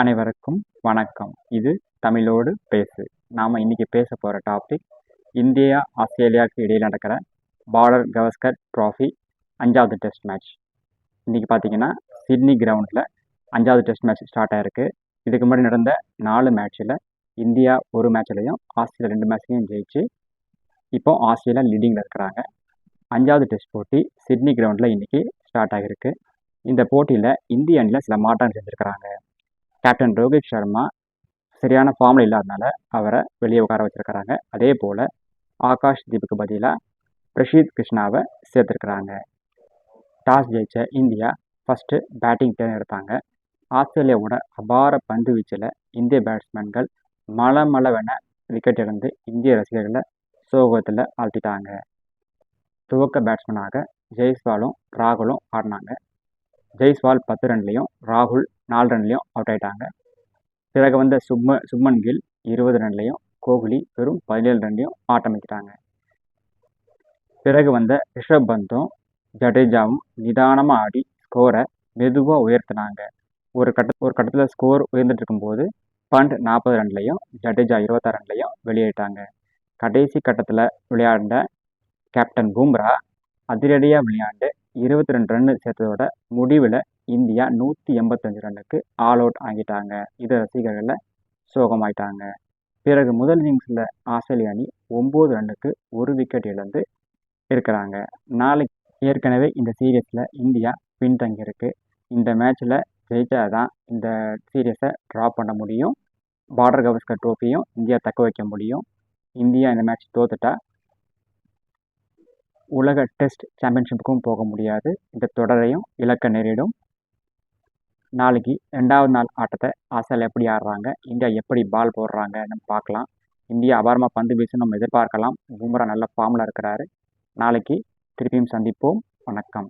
அனைவருக்கும் வணக்கம். இது தமிழோடு பேசு. நாம் இன்றைக்கி பேச போகிற டாபிக் இந்தியா ஆஸ்திரேலியாவுக்கு இடையில் நடக்கிற பார்டர் கவஸ்கர் ட்ராஃபி அஞ்சாவது டெஸ்ட் மேட்ச் இன்றைக்கி பார்த்தீங்கன்னா சிட்னி கிரவுண்டில் அஞ்சாவது டெஸ்ட் மேட்ச் ஸ்டார்ட் ஆகிருக்கு இதுக்கு முன்னாடி நடந்த நாலு மேட்ச்சில் இந்தியா ஒரு மேட்ச்லையும் ஆஸ்திரேலியா ரெண்டு மேட்ச்லையும் ஜெயிச்சு இப்போ ஆஸ்திரேலியா லீடிங்கில் இருக்கிறாங்க. அஞ்சாவது டெஸ்ட் போட்டி சிட்னி கிரவுண்டில் இன்றைக்கி ஸ்டார்ட் ஆகிருக்கு இந்த போட்டியில் இந்திய அணியில் சில மாற்றம் செஞ்சுருக்கிறாங்க. கேப்டன் ரோஹித் சர்மா சரியான ஃபார்மில் இல்லாதனால அவரை வெளியே உட்கார வச்சுருக்கிறாங்க. அதே போல் ஆகாஷ் தீபுக்கு பதிலாக பிரஷீத் கிருஷ்ணாவை சேர்த்துருக்குறாங்க. டாஸ் ஜெயித்த இந்தியா ஃபஸ்ட்டு பேட்டிங் தேர்ந்தெடுத்தாங்க. ஆஸ்திரேலியாவோட அபார பந்து வீச்சில் இந்திய பேட்ஸ்மேன்கள் மலை மளவென விக்கெட் இழந்து இந்திய ரசிகர்களை சோகத்தில் ஆழ்த்திட்டாங்க. துவக்க பேட்ஸ்மேனாக ஜெய்ஸ்வாலும் ராகுலும் ஆடினாங்க. ஜெய்ஸ்வால் பத்து ரன்லேயும் ராகுல் நாலு ரன்லேயும் அவுட் ஆகிட்டாங்க பிறகு வந்த சுப்ம சுப்மன் கில் இருபது ரன்லேயும் கோஹ்லி வெறும் பதினேழு ரன்லையும் ஆட்டமிக்கிட்டாங்க. பிறகு வந்த ரிஷப் பந்தும் ஜடேஜாவும் நிதானமாக ஆடி ஸ்கோரை மெதுவாக உயர்த்தினாங்க. ஒரு கட்ட ஒரு கட்டத்தில் ஸ்கோர் உயர்ந்துட்டு இருக்கும்போது பண்ட் நாற்பது ரன்லையும் ஜடேஜா இருபத்தாறு ரன்லையும் வெளியேட்டாங்க கடைசி கட்டத்தில் விளையாண்ட கேப்டன் பூம்ரா அதிரடியாக விளையாண்டு இருபத்தி ரெண்டு ரன் சேர்த்ததோட முடிவில் இந்தியா நூற்றி எண்பத்தஞ்சு ரன்னுக்கு ஆல் அவுட் ஆகிட்டாங்க. இது ரசிகர்களில் சோகமாயிட்டாங்க. பிறகு முதல் இன்னிங்ஸில் ஆஸ்திரேலிய அணி ஒம்பது ரன்னுக்கு ஒரு விக்கெட் இழந்து இருக்கிறாங்க. நாளைக்கு ஏற்கனவே இந்த சீரியஸில் இந்தியா பின்தங்கியிருக்கு. இந்த மேட்ச்சில் ஜெயிச்சா தான் இந்த சீரியஸை ட்ரா பண்ண முடியும். பார்டர் கவஸ்கர் ட்ரோஃபியும் இந்தியா தக்க வைக்க முடியும். இந்தியா இந்த மேட்ச் தோத்துட்டா உலக டெஸ்ட் சாம்பியன்ஷிப்புக்கும் போக முடியாது. இந்த தொடரையும் இழக்க நேரிடும். நாளைக்கு ரெண்டாவது நாள் ஆட்டத்தை ஆஸ்திரேலியா எப்படி ஆடுறாங்க இந்தியா எப்படி பால் போடுறாங்கன்னு பார்க்கலாம். இந்தியா அபாரமாக பந்து வீசும் நம்ம எதிர்பார்க்கலாம். பும்ரா நல்ல ஃபார்மில் இருக்கிறாரு. நாளைக்கு திருப்பியும் சந்திப்போம். வணக்கம்.